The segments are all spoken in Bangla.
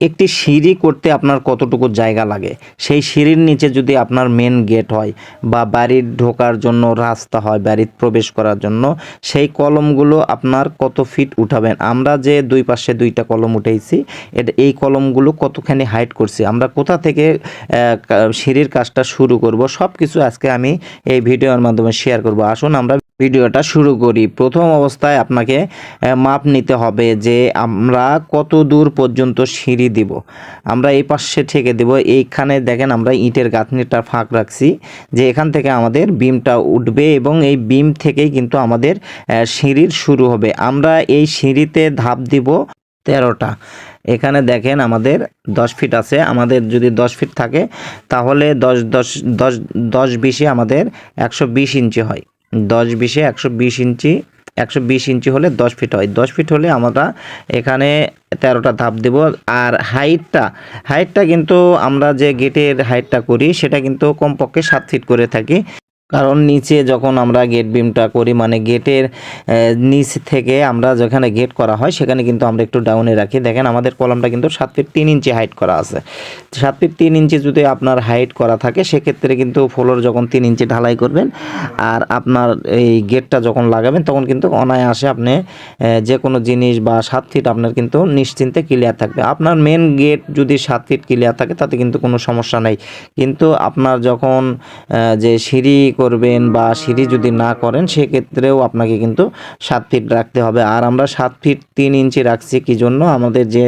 একটি সিঁড়ি করতে আপনার কতটুকু জায়গা লাগে? সেই সিঁড়ির নিচে যদি আপনার মেন গেট হয় বা বাড়ির ঢোকার জন্য রাস্তা হয় বাড়ির প্রবেশ করার জন্য, সেই কলমগুলো আপনার কত ফিট উঠাবেন? আমরা যে দুই পাশে দুইটা কলম উঠেছি এটা এই কলমগুলো কতখানি হাইট করছি? আমরা কোথা থেকে সিঁড়ির কাজটা শুরু করব? সব কিছু আজকে আমি এই ভিডিওর মাধ্যমে শেয়ার করব। আসুন আমরা ভিডিওটা শুরু করি। প্রথম অবস্থায় আপনাকে মাপ নিতে হবে যে আমরা কত দূর পর্যন্ত সিঁড়ি দিব। আমরা এই পাশে ঠেকে দেব। এইখানে দেখেন আমরা ইটের গাঁথনিটা ফাঁক রাখছি যে এখান থেকে আমাদের বিমটা উঠবে এবং এই বিম থেকেই কিন্তু আমাদের সিঁড়ির শুরু হবে। আমরা এই সিঁড়িতে ধাপ দিব তেরোটা। এখানে দেখেন আমাদের দশ ফিট আছে। আমাদের যদি দশ ফিট থাকে তাহলে দশ দশ দশ দশ বিশে আমাদের একশো বিশ ইঞ্চি হয়। দশ বিশে একশো বিশ ইঞ্চি, একশো বিশ ইঞ্চি হলে দশ ফিট হয়। দশ ফিট হলে আমরা এখানে তেরোটা ধাপ দেব। আর হাইটটা হাইটটা কিন্তু আমরা যে গেটের হাইটটা করি, সেটা কিন্তু কমপক্ষে সাত ফিট করে থাকি। কারণ নিচে যখন আমরা গেট বিমটা করি মানে গেটের নিচ থেকে আমরা যেখানে গেট করা হয়, সেখানে কিন্তু আমরা একটু ডাউনে রাখি। দেখেন আমাদের কলমটা কিন্তু সাত ফিট তিন ইঞ্চি হাইট করা আছে। সাত ফিট তিন ইঞ্চি যদি আপনার হাইট করা থাকে, সেক্ষেত্রে কিন্তু ফ্লোর যখন তিন ইঞ্চি ঢালাই করবেন আর আপনার এই গেটটা যখন লাগাবেন, তখন কিন্তু অনায়াসে আপনি যে কোনো জিনিস বা সাত ফিট আপনার কিন্তু নিশ্চিন্তে ক্লিয়ার থাকবে। আপনার মেন গেট যদি সাত ফিট ক্লিয়ার থাকে, তাতে কিন্তু কোনো সমস্যা নেই। কিন্তু আপনার যখন যে সিঁড়ি করবেন বা সিঁড়ি যদি না করেন, সেক্ষেত্রেও আপনাকে কিন্তু সাত ফিট রাখতে হবে। আর আমরা সাত ফিট তিন ইঞ্চি রাখছি, কি জন্য? আমাদের যে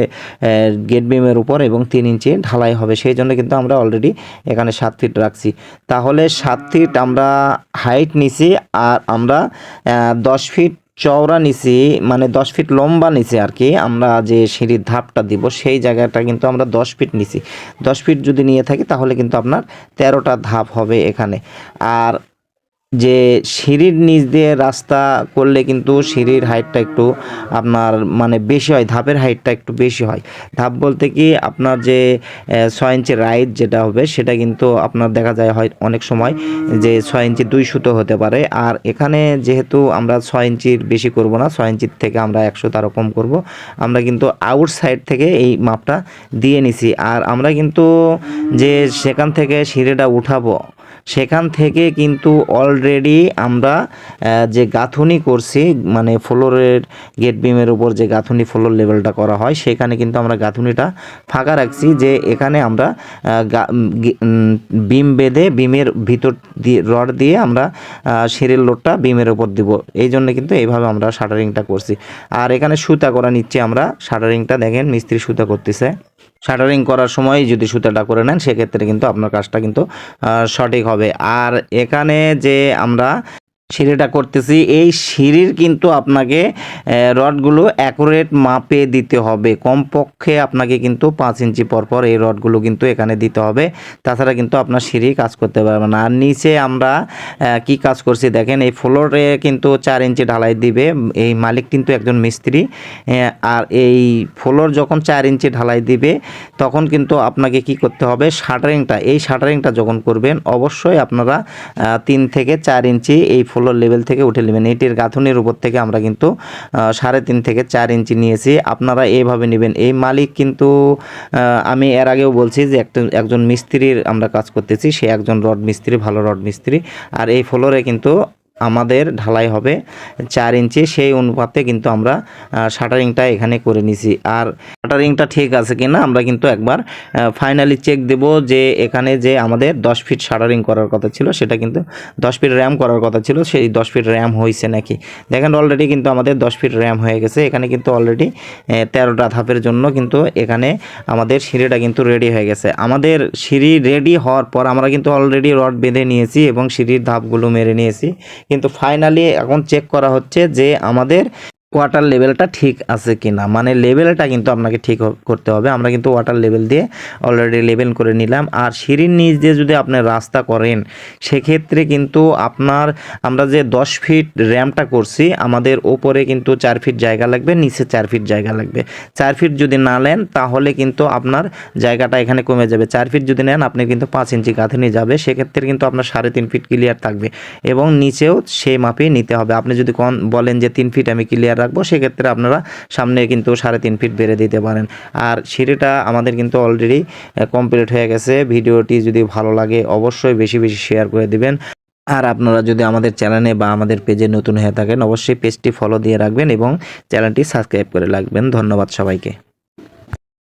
গেট বিমের উপর এবং তিন ইঞ্চি ঢালাই হবে, সেই জন্য কিন্তু আমরা অলরেডি এখানে সাত ফিট রাখছি। তাহলে সাত ফিট আমরা হাইট নিছি, আর আমরা দশ ফিট চওড়া নিচে মানে দশ ফিট লম্বা নিচে আর কি, আমরা যে সিঁড়ির ধাপটা দিব, সেই জায়গাটা কিন্তু আমরা দশ ফিট নিচে। দশ ফিট যদি নিয়ে থাকি, তাহলে কিন্তু আপনার তেরোটা ধাপ হবে এখানে। আর যে সিঁড়ির নিচ দিয়ে রাস্তা করলে কিন্তু সিঁড়ির হাইটটা একটু আপনার মানে বেশি হয়, ধাপের হাইটটা একটু বেশি হয়। ধাপ বলতে কি আপনার যে ছয় ইঞ্চি রাইট যেটা হবে, সেটা কিন্তু আপনার দেখা যায় হয় অনেক সময় যে ছয় ইঞ্চি দুই সুতো হতে পারে। আর এখানে যেহেতু আমরা ছয় ইঞ্চির বেশি করব না, ছয় ইঞ্চির থেকে আমরা একশো তারও কম করব, আমরা কিন্তু আউট সাইড থেকে এই মাপটা দিয়ে নিছি। আর আমরা কিন্তু যে সেখান থেকে সিঁড়িটা উঠাবো সেখান থেকে কিন্তু অলরেডি আমরা যে গাঁথুনি করছি মানে ফ্লোরের গেট বিমের উপর যে গাঁথুনি ফ্লোর লেভেলটা করা হয়, সেখানে কিন্তু আমরা গাঁথুনিটা ফাঁকা রাখছি যে এখানে আমরা বিম বেঁধে বিমের ভিতর দিয়ে রড দিয়ে আমরা সিঁড়ির লোডটা বিমের উপর দিব। এই জন্য কিন্তু এইভাবে আমরা শাটারিংটা করছি। আর এখানে সুতা করা নিচ্ছে আমরা। শাটারিংটা দেখেন মিস্ত্রি সুতা করতেছে। শাটারিং করার সময় যদি সুতাটা করে নেন, সেক্ষেত্রে কিন্তু আপনার কাজটা কিন্তু সঠিক হবে। আর এখানে যে আমরা সিঁড়িটা করতেছি। এই সিঁড়ির কিন্তু আপনাকে রডগুলো অ্যাকুরেট মাপে দিতে হবে। কমপক্ষে আপনাকে কিন্তু পাঁচ ইঞ্চি পর পর এই রডগুলো কিন্তু এখানে দিতে হবে। তাছাড়া কিন্তু আপনার সিঁড়ি কাজ করতে পারবে না। আর নিচে আমরা কি কাজ করছি দেখেন, এই ফ্লোরে কিন্তু চার ইঞ্চি ঢালাই দিবে। এই মালিক কিন্তু একজন মিস্ত্রি আর এই ফ্লোর যখন চার ইঞ্চি ঢালাই দিবে, তখন কিন্তু আপনাকে কি করতে হবে? শাটারিংটা, এই শাটারিংটা যখন করবেন, অবশ্যই আপনারা তিন থেকে চার ইঞ্চি এই ফ্লোর লেভেল থেকে উঠে নেবেন। এটির গাঁথুনির উপর থেকে আমরা কিন্তু সাড়ে তিন থেকে চার ইঞ্চি নিয়েছি। আপনারা এইভাবে নেবেন। এই মালিক কিন্তু আমি এর আগেও বলছি যে একটা, একজন মিস্ত্রির আমরা কাজ করতেছি। সে একজন রড মিস্ত্রি, ভালো রড মিস্ত্রি। আর এই ফ্লোরে কিন্তু আমাদের ঢালাই হবে চার ইঞ্চি। সেই অনুপাতে কিন্তু আমরা শাটারিংটা এখানে করে নিছি। আর শাটারিংটা ঠিক আছে কিনা, আমরা কিন্তু একবার ফাইনালি চেক দেব যে এখানে যে আমাদের দশ ফিট শাটারিং করার কথা ছিল, সেটা কিন্তু দশ ফিট র্যাম করার কথা ছিল, সেই দশ ফিট র্যাম হয়েছে নাকি? দেখেন অলরেডি কিন্তু আমাদের দশ ফিট র্যাম হয়ে গেছে, এখানে কিন্তু অলরেডি তেরোটা ধাপের জন্য কিন্তু এখানে আমাদের সিঁড়িটা কিন্তু রেডি হয়ে গেছে। আমাদের সিঁড়ি রেডি হওয়ার পর আমরা কিন্তু অলরেডি রড বেঁধে নিয়েছি এবং সিঁড়ির ধাপগুলো মেরে নিয়েছি, কিন্তু ফাইনালি এখন চেক করা হচ্ছে যে আমাদের ওয়াটার লেভেলটা ঠিক আছে কি না মানে লেভেলটা কিন্তু আপনাকে ঠিক করতে হবে। আমরা কিন্তু ওয়াটার লেভেল দিয়ে অলরেডি লেভেল করে নিলাম। আর সিঁড়ির নিচ দিয়ে যদি আপনি রাস্তা করেন, সেক্ষেত্রে কিন্তু আপনার, আমরা যে দশ ফিট র্যামটা করছি, আমাদের ওপরে কিন্তু চার ফিট জায়গা লাগবে, নিচে চার ফিট জায়গা লাগবে। চার ফিট যদি না নেন, তাহলে কিন্তু আপনার জায়গাটা এখানে কমে যাবে। চার ফিট যদি নেন, আপনি কিন্তু পাঁচ ইঞ্চি গাঁথনি যাবে। সেক্ষেত্রে কিন্তু আপনার সাড়ে তিন ফিট ক্লিয়ার থাকবে। এবং নিচেও সেই মাপে নিতে হবে। আপনি যদি কন বলেন যে তিন ফিট আমি ক্লিয়ার রাখব, সেক্ষেত্রে আপনারা সামনে কিন্তু সাড়ে তিন ফিট বেড়ে দিতে পারেন। আর সিঁড়িটা আমাদের কিন্তু অলরেডি কমপ্লিট হয়ে গেছে। ভিডিওটি যদি ভালো লাগে, অবশ্যই বেশি বেশি শেয়ার করে দিবেন। আর আপনারা যদি আমাদের চ্যানেলে বা আমাদের পেজে নতুন হয়ে থাকেন, অবশ্যই পেজটি ফলো দিয়ে রাখবেন এবং চ্যানেলটি সাবস্ক্রাইব করে রাখবেন। ধন্যবাদ সবাইকে।